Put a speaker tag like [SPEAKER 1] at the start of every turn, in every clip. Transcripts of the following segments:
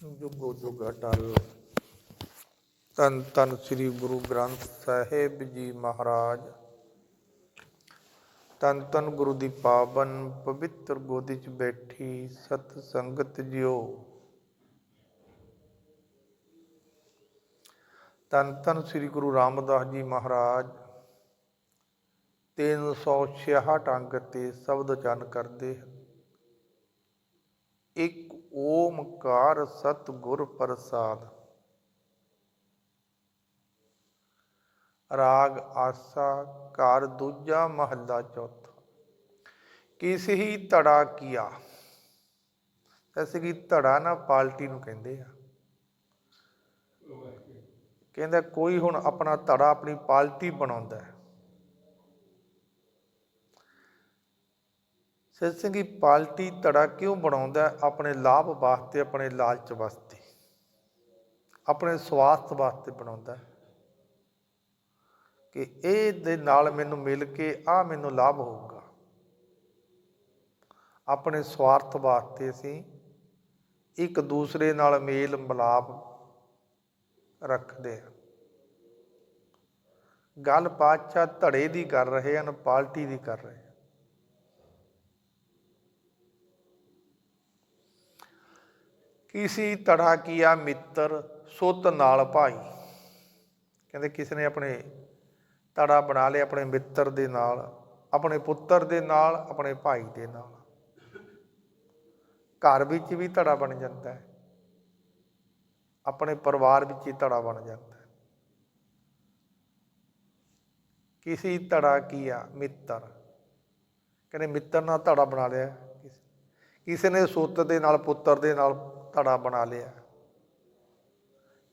[SPEAKER 1] ਜੁਗੋ ਜੁਗ ਅਟਲ। ਤਨ ਤਨ ਸ੍ਰੀ ਗੁਰੂ ਗ੍ਰੰਥ ਸਾਹਿਬ ਜੀ ਮਹਾਰਾਜ। ਤਨ ਤਨ ਗੁਰੂ ਦੀ ਪਾਵਨ ਪਵਿੱਤਰ ਗੋਦੀ 'ਚ ਬੈਠੀ ਸਤ ਸੰਗਤ ਜਿਓ। ਤਨ ਤਨ ਸ੍ਰੀ ਗੁਰੂ ਰਾਮਦਾਸ ਜੀ ਮਹਾਰਾਜ। 366 ਅੰਗ ਤੇ ਸ਼ਬਦ ਉਚਾਰਨ ਕਰਦੇ ਇੱਕ ਓਮਕਾਰ ਸਤ ਪ੍ਰਸਾਦ। ਰਾਗ ਆਸਾ ਕਾਰ ਦੂਜਾ ਮਹੱਲਾ ਚੌਥਾ। ਕਿਸ ਹੀ ਧੜਾ ਕੀਆ। ਐਸੇ ਕੀ ਧੜਾ ਨਾ ਪਾਲਟੀ ਨੂੰ ਕਹਿੰਦੇ ਆ। ਕਹਿੰਦਾ ਕੋਈ ਹੁਣ ਆਪਣਾ ਧੜਾ ਆਪਣੀ ਪਾਲਟੀ ਬਣਾਉਂਦਾ ਹੈ। ਸਿਰ ਸਿੰਘ ਦੀ ਪਾਲਟੀ ਧੜਾ ਕਿਉਂ ਬਣਾਉਂਦਾ ਆਪਣੇ ਲਾਭ ਵਾਸਤੇ, ਆਪਣੇ ਲਾਲਚ ਵਾਸਤੇ, ਆਪਣੇ ਸਵਾਰਥ ਵਾਸਤੇ ਬਣਾਉਂਦਾ ਕਿ ਇਹ ਦੇ ਨਾਲ ਮੈਨੂੰ ਮਿਲ ਕੇ ਆ ਮੈਨੂੰ ਲਾਭ ਹੋਊਗਾ। ਆਪਣੇ ਸਵਾਰਥ ਵਾਸਤੇ ਅਸੀਂ ਇੱਕ ਦੂਸਰੇ ਨਾਲ ਮੇਲ ਮਿਲਾਪ ਰੱਖਦੇ ਹਾਂ। ਗੱਲ ਪਾਤਸ਼ਾਹ ਧੜੇ ਦੀ ਕਰ ਰਹੇ ਹਨ, ਪਾਲਟੀ ਦੀ ਕਰ ਰਹੇ ਕਿਸੀ ਤੜਾ ਕੀਆ ਮਿੱਤਰ ਸੁੱਤ ਨਾਲ ਭਾਈ। ਕਹਿੰਦੇ ਕਿਸ ਨੇ ਆਪਣੇ ਤੜਾ ਬਣਾ ਲਿਆ ਆਪਣੇ ਮਿੱਤਰ ਦੇ ਨਾਲ, ਆਪਣੇ ਪੁੱਤਰ ਦੇ ਨਾਲ, ਆਪਣੇ ਭਾਈ ਦੇ ਨਾਲ। ਘਰ ਵਿੱਚ ਵੀ ਧੜਾ ਬਣ ਜਾਂਦਾ ਹੈ। ਆਪਣੇ ਪਰਿਵਾਰ ਵਿੱਚ ਹੀ ਧੜਾ ਬਣ ਜਾਂਦਾ ਹੈ। ਕਿਸੇ ਧੜਾ ਕੀਆ ਮਿੱਤਰ। ਕਹਿੰਦੇ ਮਿੱਤਰ ਨਾਲ ਧੜਾ ਬਣਾ ਲਿਆ। ਕਿਸੇ ਨੇ ਸੁੱਤ ਦੇ ਨਾਲ, ਪੁੱਤਰ ਦੇ ਨਾਲ ਧੜਾ ਬਣਾ ਲਿਆ।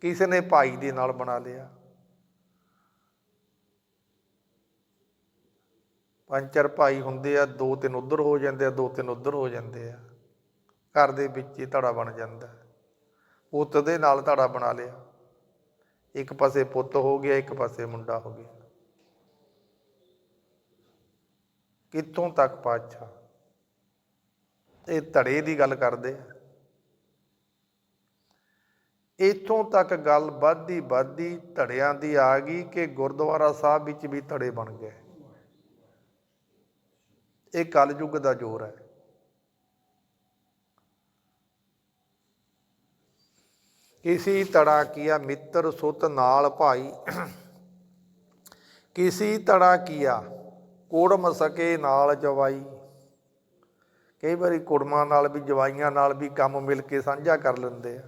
[SPEAKER 1] ਕਿਸੇ ਨੇ ਭਾਈ ਦੇ ਨਾਲ ਬਣਾ ਲਿਆ। ਪੰਜ ਚਾਰ ਭਾਈ ਹੁੰਦੇ ਆ, ਦੋ ਤਿੰਨ ਉਧਰ ਹੋ ਜਾਂਦੇ ਆ, ਦੋ ਤਿੰਨ ਉਧਰ ਹੋ ਜਾਂਦੇ ਆ। ਘਰ ਦੇ ਵਿੱਚ ਹੀ ਧੜਾ ਬਣ ਜਾਂਦਾ। ਪੁੱਤ ਦੇ ਨਾਲ ਧੜਾ ਬਣਾ ਲਿਆ। ਇੱਕ ਪਾਸੇ ਪੁੱਤ ਹੋ ਗਿਆ, ਇੱਕ ਪਾਸੇ ਮੁੰਡਾ ਹੋ ਗਿਆ। ਕਿੱਥੋਂ ਤੱਕ ਪਾਛਾ ਇਹ ਧੜੇ ਦੀ ਗੱਲ ਕਰਦੇ ਆ। ਇੱਥੋਂ ਤੱਕ ਗੱਲ ਵੱਧਦੀ ਵੱਧਦੀ ਧੜਿਆਂ ਦੀ ਆ ਗਈ ਕਿ ਗੁਰਦੁਆਰਾ ਸਾਹਿਬ ਵਿੱਚ ਵੀ ਧੜੇ ਬਣ ਗਏ। ਇਹ ਕਲਯੁੱਗ ਦਾ ਜ਼ੋਰ ਹੈ। ਕਿਸੀ ਤੜਾ ਕੀਆ ਮਿੱਤਰ ਸੁਤ ਨਾਲ ਭਾਈ। ਕਿਸੀ ਤੜਾ ਕੀਆ ਕੋੜਮ ਸਕੇ ਨਾਲ ਜਵਾਈ। ਕਈ ਵਾਰੀ ਕੁੜਮਾਂ ਨਾਲ ਵੀ ਜਵਾਈਆਂ ਨਾਲ ਵੀ ਕੰਮ ਮਿਲ ਕੇ ਸਾਂਝਾ ਕਰ ਲੈਂਦੇ ਆ।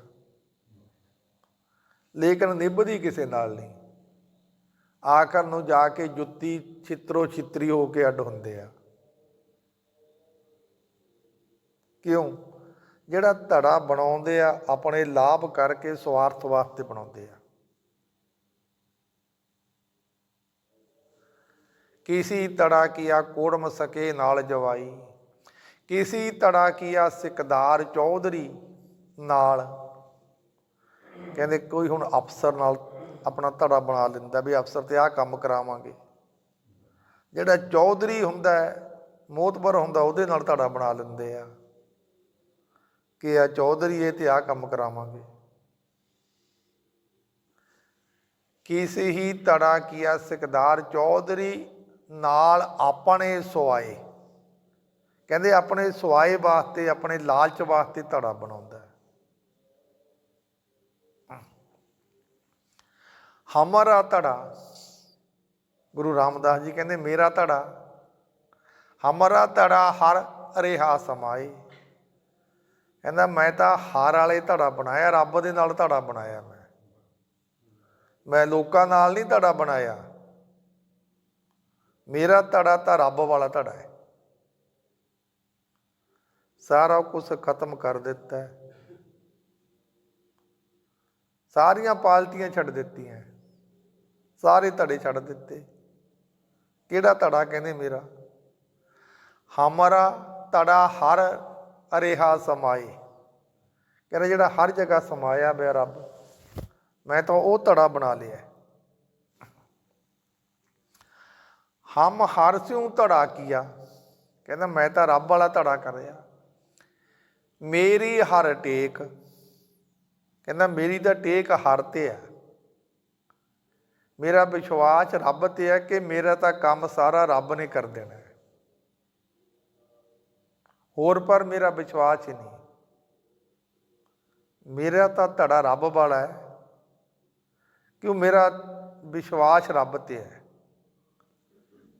[SPEAKER 1] ਲੇਕਿਨ ਨਿਭਦੀ ਕਿਸੇ ਨਾਲ ਨਹੀਂ। ਆਖਰ ਨੂੰ ਜਾ ਕੇ ਜੁੱਤੀ ਛਿੱਤਰੋ ਛਿੱਤਰੀ ਹੋ ਕੇ ਅੱਡ ਹੁੰਦੇ ਆ। ਕਿਉਂ? ਜਿਹੜਾ ਧੜਾ ਬਣਾਉਂਦੇ ਆ, ਆਪਣੇ ਲਾਭ ਕਰਕੇ ਸਵਾਰਥ ਵਾਸਤੇ ਬਣਾਉਂਦੇ ਆ। ਕਿਸੀ ਤੜਾ ਕੀਆ ਕੋੜਮ ਸਕੇ ਨਾਲ ਜਵਾਈ, ਕਿਸੀ ਤੜਾ ਕੀਆ ਸਿਕਦਾਰ ਚੌਧਰੀ ਨਾਲ ਕਹਿੰਦੇ ਕੋਈ ਹੁਣ ਅਫਸਰ ਨਾਲ ਆਪਣਾ ਧੜਾ ਬਣਾ ਲੈਂਦਾ ਵੀ ਅਫਸਰ ਤੇ ਆਹ ਕੰਮ ਕਰਾਵਾਂਗੇ। ਜਿਹੜਾ ਚੌਧਰੀ ਹੁੰਦਾ ਹੈ, ਮੋਤਬਰ ਹੁੰਦਾ, ਉਹਦੇ ਨਾਲ ਧੜਾ ਬਣਾ ਲੈਂਦੇ ਆ। ਕਿ ਆ ਚੌਧਰੀ ਇਹ ਤੇ ਆਹ ਕੰਮ ਕਰਾਵਾਂਗੇ। ਕਿਸੇ ਹੀ ਤੜਾ ਕੀਆ ਸਿਕਦਾਰ ਚੌਧਰੀ ਨਾਲ ਆਪਣੇ ਸੁਆਏ। ਕਹਿੰਦੇ ਆਪਣੇ ਸੁਆਏ ਵਾਸਤੇ, ਆਪਣੇ ਲਾਲਚ ਵਾਸਤੇ ਧੜਾ ਬਣਾਉਂਦਾ ਹੈ ਹਮਾਰਾ ਧੜਾ ਗੁਰੂ ਰਾਮਦਾਸ ਜੀ ਕਹਿੰਦੇ, ਮੇਰਾ ਧੜਾ, ਹਮਾਰਾ ਧੜਾ ਹਰ ਰਿਹਾ ਸਮਾਏ। ਕਹਿੰਦਾ, ਮੈਂ ਤਾਂ ਹਾਰ ਵਾਲੇ ਧੜਾ ਬਣਾਇਆ, ਰੱਬ ਦੇ ਨਾਲ ਧੜਾ ਬਣਾਇਆ ਮੈਂ। ਮੈਂ ਲੋਕਾਂ ਨਾਲ ਨਹੀਂ ਧੜਾ ਬਣਾਇਆ। ਮੇਰਾ ਧੜਾ ਤਾਂ ਰੱਬ ਵਾਲਾ ਧੜਾ ਹੈ। ਸਾਰਾ ਕੁਝ ਖਤਮ ਕਰ ਦਿੱਤਾ ਸਾਰੀਆਂ ਪਾਲਟੀਆਂ ਛੱਡ ਦਿੱਤੀਆਂ ਸਾਰੇ ਧੜੇ ਛੱਡ ਦਿੱਤੇ। ਕਿਹੜਾ ਧੜਾ ਕਹਿੰਦੇ ਮੇਰਾ? ਹਮਾਰਾ ਧੜਾ ਹਰ ਅਰੇਹਾ ਸਮਾਏ। ਕਹਿੰਦਾ ਜਿਹੜਾ ਹਰ ਜਗ੍ਹਾ ਸਮਾਇਆ ਪਿਆ ਰੱਬ, ਮੈਂ ਤਾਂ ਉਹ ਧੜਾ ਬਣਾ ਲਿਆ। ਹਮ ਹਰ ਸਿਉ ਧੜਾ ਕੀਆ। ਕਹਿੰਦਾ ਮੈਂ ਤਾਂ ਰੱਬ ਵਾਲਾ ਧੜਾ ਕਰ ਰਿਹਾ। ਮੇਰੀ ਹਰ ਟੇਕ। ਕਹਿੰਦਾ ਮੇਰੀ ਤਾਂ ਟੇਕ ਹਰ ਤੇ ਆ ਮੇਰਾ ਵਿਸ਼ਵਾਸ ਰੱਬ ਤੇ ਹੈ ਕਿ ਮੇਰਾ ਤਾਂ ਕੰਮ ਸਾਰਾ ਰੱਬ ਨੇ ਕਰ ਦੇਣਾ ਹੈ। ਹੋਰ ਪਰ ਮੇਰਾ ਵਿਸ਼ਵਾਸ ਹੀ ਨਹੀਂ। ਮੇਰਾ ਤਾਂ ਧੜਾ ਰੱਬ ਵਾਲਾ ਹੈ। ਕਿਉਂ? ਮੇਰਾ ਵਿਸ਼ਵਾਸ ਰੱਬ ਤੇ ਹੈ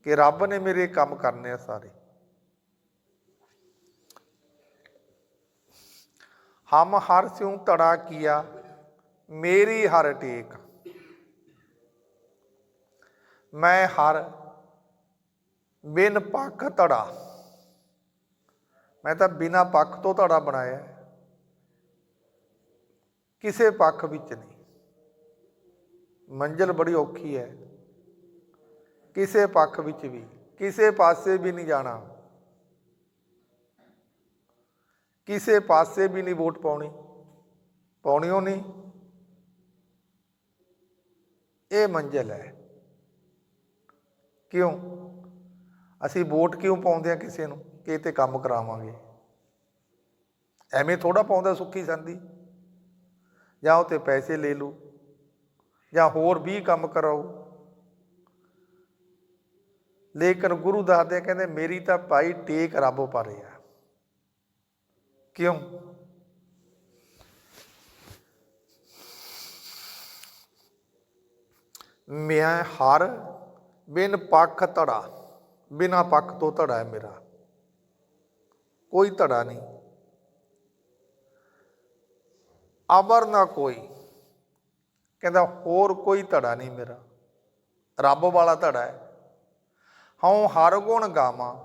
[SPEAKER 1] ਕਿ ਰੱਬ ਨੇ ਮੇਰੇ ਕੰਮ ਕਰਨੇ ਆ ਸਾਰੇ। ਹਮ ਹਰ ਸਿਉ ਧੜਾ ਕੀਆ, ਮੇਰੀ ਹਰ ਟੇਕ। ਮੈਂ ਹਰ ਬਿਨ ਪੱਖ ਧੜਾ। ਮੈਂ ਤਾਂ ਬਿਨਾ ਪੱਖ ਤੋਂ ਧੜਾ ਬਣਾਇਆ ਕਿਸੇ ਪੱਖ ਵਿੱਚ ਨਹੀਂ। ਮੰਜ਼ਲ ਬੜੀ ਔਖੀ ਹੈ। ਕਿਸੇ ਪੱਖ ਵਿੱਚ ਵੀ। ਕਿਸੇ ਪਾਸੇ ਵੀ ਨਹੀਂ ਜਾਣਾ। ਕਿਸੇ ਪਾਸੇ ਵੀ ਨਹੀਂ ਵੋਟ ਪਾਉਣੀ। ਪਾਉਣੀ ਉਹ ਨਹੀਂ। ਇਹ ਮੰਜ਼ਲ ਹੈ। ਕਿਉਂ? ਅਸੀਂ ਵੋਟ ਕਿਉਂ ਪਾਉਂਦੇ ਆ ਕਿਸੇ ਨੂੰ? ਕਿ ਇਹ ਤੇ ਕੰਮ ਕਰਾਵਾਂਗੇ। ਐਵੇਂ ਥੋੜਾ ਪਾਉਂਦਾ ਸੁੱਖੀ ਸੰਦੀ ਜਾਂ ਉਹ ਤੇ ਪੈਸੇ ਲੈ ਲੂ। ਜਾਂ ਹੋਰ ਵੀ ਕੰਮ ਕਰਾਓ ਲੇਕਿਨ ਗੁਰੂ ਦੱਸਦੇ ਕਹਿੰਦੇ, ਮੇਰੀ ਤਾਂ ਭਾਈ ਟੇਕ ਰੱਬ ਪਰ ਆ। ਕਿਉਂ? ਮੈਂ ਹਰ ਬਿਨ ਪੱਖ ਧੜਾ, ਬਿਨਾ ਪੱਖ ਤੋਂ ਧੜਾ ਹੈ ਮੇਰਾ। ਕੋਈ ਧੜਾ ਨਹੀਂ। ਅਮਰ ਨਾ ਕੋਈ। ਕਹਿੰਦਾ ਹੋਰ ਕੋਈ ਧੜਾ ਨਹੀਂ ਮੇਰਾ। ਰੱਬ ਵਾਲਾ ਧੜਾ ਹੈ। ਹਉ ਹਰ ਗੁਣ ਗਾਵਾਂ।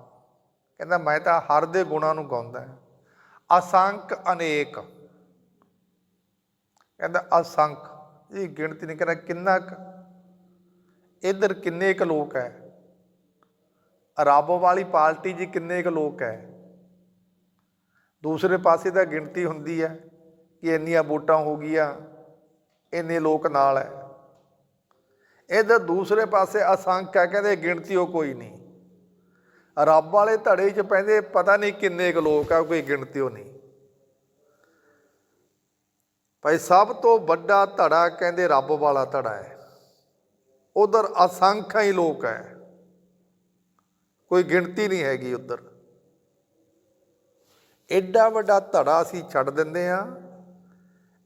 [SPEAKER 1] ਕਹਿੰਦਾ ਮੈਂ ਤਾਂ ਹਰ ਦੇ ਗੁਣਾਂ ਨੂੰ ਗਾਉਂਦਾ ਅਸੰਖ ਅਨੇਕ। ਕਹਿੰਦਾ ਅਸੰਖ। ਇਹ ਗਿਣਤੀ ਨਹੀਂ, ਕਹਿੰਦਾ ਕਿੰਨਾ ਕੁ ਇਧਰ ਕਿੰਨੇ ਕੁ ਲੋਕ ਹੈ ਰੱਬ ਵਾਲੀ ਪਾਰਟੀ 'ਚ ਕਿੰਨੇ ਕੁ ਲੋਕ ਹੈ ਦੂਸਰੇ ਪਾਸੇ ਤਾਂ ਗਿਣਤੀ ਹੁੰਦੀ ਹੈ ਕਿ ਇੰਨੀਆਂ ਵੋਟਾਂ ਹੋ ਗਈਆਂ, ਇੰਨੇ ਲੋਕ ਨਾਲ ਹੈ ਇਧਰ ਦੂਸਰੇ ਪਾਸੇ ਅਸੰਖ ਹੈ ਕਹਿੰਦੇ ਗਿਣਤੀ ਉਹ ਕੋਈ ਨਹੀਂ। ਰੱਬ ਵਾਲੇ ਧੜੇ 'ਚ ਪੈਂਦੇ ਪਤਾ ਨਹੀਂ ਕਿੰਨੇ ਕੁ ਲੋਕ ਆ, ਕੋਈ ਗਿਣਤੀ ਉਹ ਨਹੀਂ। ਭਾਈ ਸਭ ਤੋਂ ਵੱਡਾ ਧੜਾ ਕਹਿੰਦੇ ਰੱਬ ਵਾਲਾ ਧੜਾ ਹੈ ਉਧਰ ਅਸੰਖਾਂ ਹੀ ਲੋਕ ਹੈ ਕੋਈ ਗਿਣਤੀ ਨਹੀਂ ਹੈਗੀ ਉਧਰ। ਐਡਾ ਵੱਡਾ ਧੜਾ ਅਸੀਂ ਛੱਡ ਦਿੰਦੇ ਆ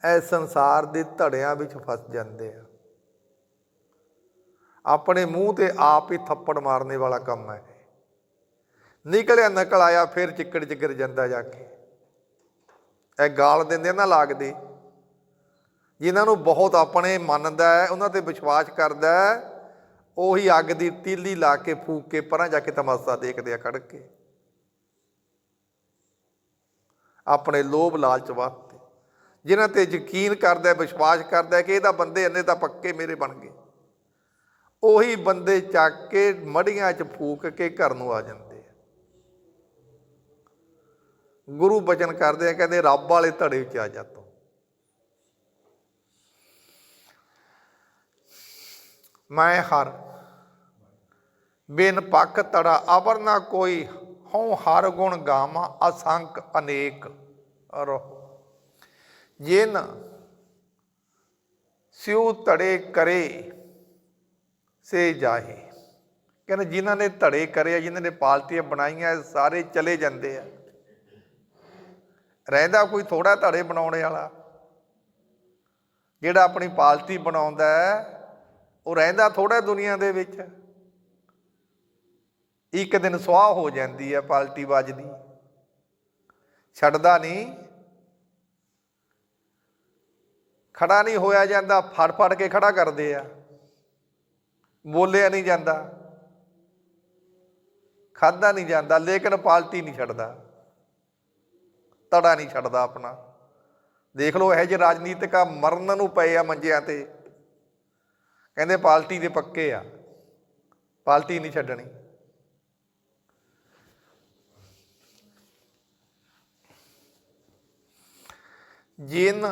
[SPEAKER 1] ਇਹ ਸੰਸਾਰ ਦੇ ਧੜਿਆਂ ਵਿੱਚ ਫਸ ਜਾਂਦੇ ਆ। ਆਪਣੇ ਮੂੰਹ ਤੇ ਆਪ ਹੀ ਥੱਪੜ ਮਾਰਨੇ ਵਾਲਾ ਕੰਮ ਹੈ ਨਿਕਲਿਆ ਨਕਲ ਆਇਆ, ਫਿਰ ਚਿੱਕੜ ਚਿੱਕਰ ਜਾਂਦਾ ਜਾ ਕੇ। ਇਹ ਗਾਲ ਦਿੰਦੇ ਨਾ ਲੱਗਦੇ ਜਿਨ੍ਹਾਂ ਨੂੰ ਬਹੁਤ ਆਪਣੇ ਮੰਨਦਾ ਹੈ, ਉਹਨਾਂ ਤੇ ਵਿਸ਼ਵਾਸ ਕਰਦਾ ਹੈ, ਉਹੀ ਅੱਗ ਦੀ ਤੀਲੀ ਲਾ ਕੇ ਫੂਕ ਕੇ ਪਰਾਂ ਜਾ ਕੇ ਤਮਾਸ਼ਾ ਦੇਖਦੇ ਆ ਖੜ ਕੇ। ਆਪਣੇ ਲੋਭ ਲਾਲਚ ਵਾਸਤੇ। ਜਿਨ੍ਹਾਂ ਤੇ ਯਕੀਨ ਕਰਦਾ ਵਿਸ਼ਵਾਸ ਕਰਦਾ ਕਿ ਇਹਦਾ ਬੰਦੇ ਇੰਨੇ ਤਾਂ ਪੱਕੇ ਮੇਰੇ ਬਣ ਗਏ। ਉਹੀ ਬੰਦੇ ਚੱਕ ਕੇ ਮੜੀਆਂ 'ਚ ਫੂਕ ਕੇ ਘਰ ਨੂੰ ਆ ਜਾਂਦੇ ਆ। ਗੁਰੂ ਬਚਨ ਕਰਦੇ ਆ, ਕਹਿੰਦੇ, ਰੱਬ ਵਾਲੇ ਧੜੇ ਵਿੱਚ ਆ ਜਾ ਮੈਂ ਹਰ ਬਿਨ ਪੱਖ ਤੜਾ ਅਵਰ ਨਾ ਕੋਈ, ਹਉ ਹਰ ਗੁਣ ਗਾਵਾਂ ਅਸੰਖ ਅਨੇਕ ਰੋ ਜਿਨ ਸਿਉ ਧੜੇ ਕਰੇ, ਸੇ ਜਾਹੇ। ਕਹਿੰਦੇ ਜਿਨ੍ਹਾਂ ਨੇ ਧੜੇ ਕਰੇ ਆ, ਜਿਨ੍ਹਾਂ ਨੇ ਪਾਲਟੀਆਂ ਬਣਾਈਆਂ ਸਾਰੇ ਚਲੇ ਜਾਂਦੇ ਆ। ਰਹਿੰਦਾ ਕੋਈ ਥੋੜਾ ਧੜੇ ਬਣਾਉਣੇ ਵਾਲਾ, ਜਿਹੜਾ ਆਪਣੀ ਪਾਲਟੀ ਬਣਾਉਂਦਾ ਹੈ ਉਹ ਰਹਿੰਦਾ ਥੋੜਾ ਦੁਨੀਆ ਦੇ ਵਿੱਚ। ਇੱਕ ਦਿਨ ਸੁਆਹ ਹੋ ਜਾਂਦੀ ਹੈ ਪਾਲਟੀ ਵੱਜਦੀ। ਛੱਡਦਾ ਨਹੀਂ। ਖੜਾ ਨਹੀਂ ਹੋਇਆ ਜਾਂਦਾ, ਫੜ ਫੜ ਕੇ ਖੜਾ ਕਰਦੇ ਆ। ਬੋਲਿਆ ਨਹੀਂ ਜਾਂਦਾ। ਖਾਦਾ ਨਹੀਂ ਜਾਂਦਾ, ਲੇਕਿਨ ਪਾਲਟੀ ਨਹੀਂ ਛੱਡਦਾ। ਤੜਾ ਨਹੀਂ ਛੱਡਦਾ ਆਪਣਾ। ਦੇਖ ਲਓ, ਇਹ ਜਿਹੇ ਰਾਜਨੀਤਿਕ ਮਰਨ ਨੂੰ ਪਏ ਆ ਮੰਜਿਆਂ ਤੇ। ਕਹਿੰਦੇ ਪਾਲਟੀ ਦੇ ਪੱਕੇ ਆ। ਪਾਲਟੀ ਨਹੀਂ ਛੱਡਣੀ। ਜਿਨ